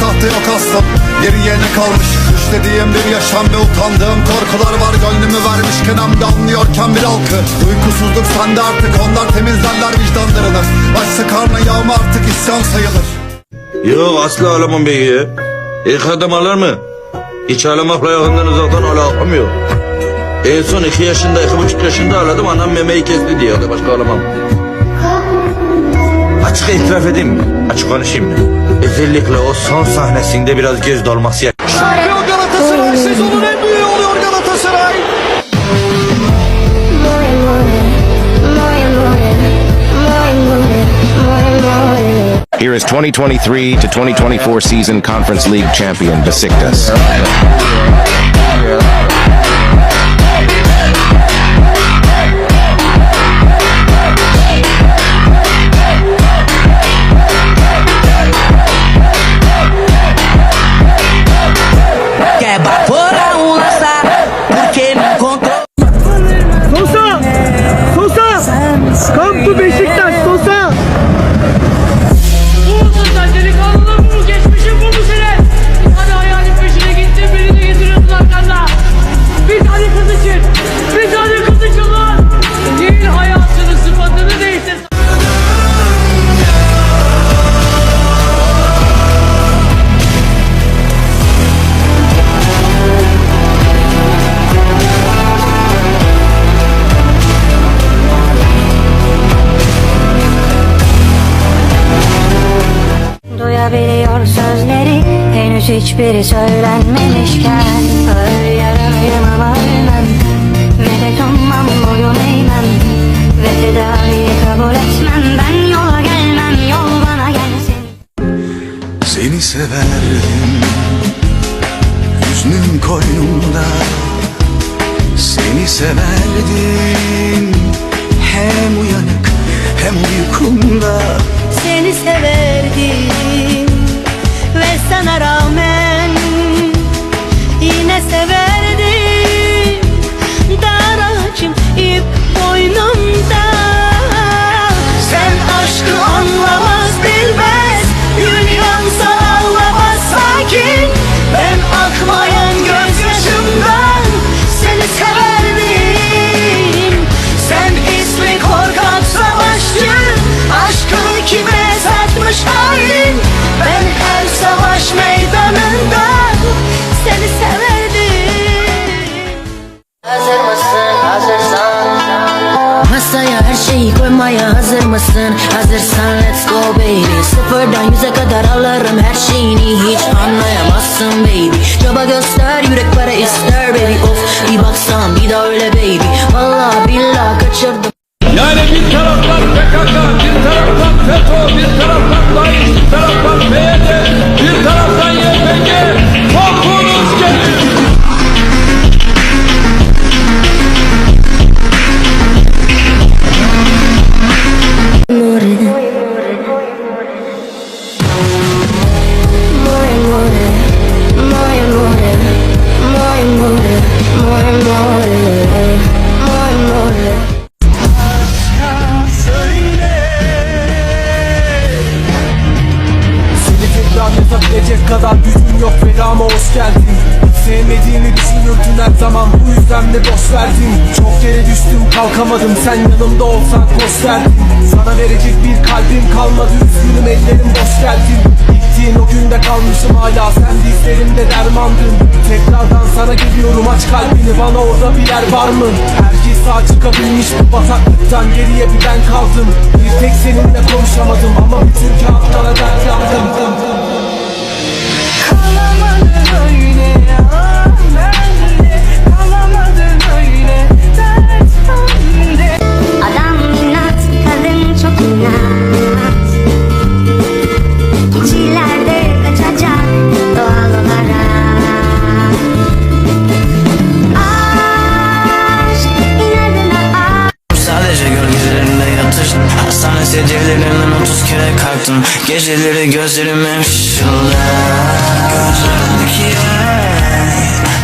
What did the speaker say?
sahte yok aslan Geriye ne kalmış Düşlediğim bir yaşam ve utandığım korkular var Gönlümü vermişken hem de anlıyorken bir halkı Uykusuzluk sende artık onlar temizlerler vicdanlarını Başsa karnı yağma artık isyan sayılır Yok asla alamam beyi ya. İlk adam alır mı? Hiç ağlamakla yakından uzaktan alakam yok. En son iki yaşında, iki buçuk yaşında ağladım. Anam memeyi kesti diye. Başka alamam. Açık itiraf edeyim mi? Açık konuşayım mı? Özellikle o son sahnesinde biraz göz dolması yak- Şampiyon Galatasaray sezonun en büyüğü oluyor Galatasaray. Here is 2023 to 2024 season Conference League champion Besiktas. que é forever. Duyabiliyor sözleri henüz hiçbiri söylenmemişken. Ağır yaralıyım ama ölmem Medet ummam boyun eğmem. Ve tedaviyi kabul etmem Ben yola gelmem yol bana gelsin. Seni severdim Hüznün koynumda. Seni severdim Hem uyanık hem uykumda Seni severdim şeyi koymaya hazır mısın? Hazırsan let's go baby. Sıfırdan yüze kadar alırım her şeyini. Hiç anlayamazsın baby. Çaba yazabilecek kadar gücüm yok Vedama hoş geldin. Sevmediğimi düşünürdün her zaman Bu yüzden de boş verdin. Çok yere düştüm kalkamadım Sen yanımda olsan koş derdin Sana verecek bir kalbim kalmadı Üzgünüm ellerim boş geldin. Gittiğin o günde kalmışım hala Sen dizlerimde dermandın. Tekrardan sana geliyorum aç kalbini Bana orada bir yer var mı? Herkes sağ çıkabilmiş bu bataklıktan Geriye bir ben kaldım. Bir tek seninle konuşamadım Ama bütün kağıtlara dert yazdım Lanet edilerinden otuz kere kalktım. Geceleri gözlerim hep şişirler Gözlerimdeki ay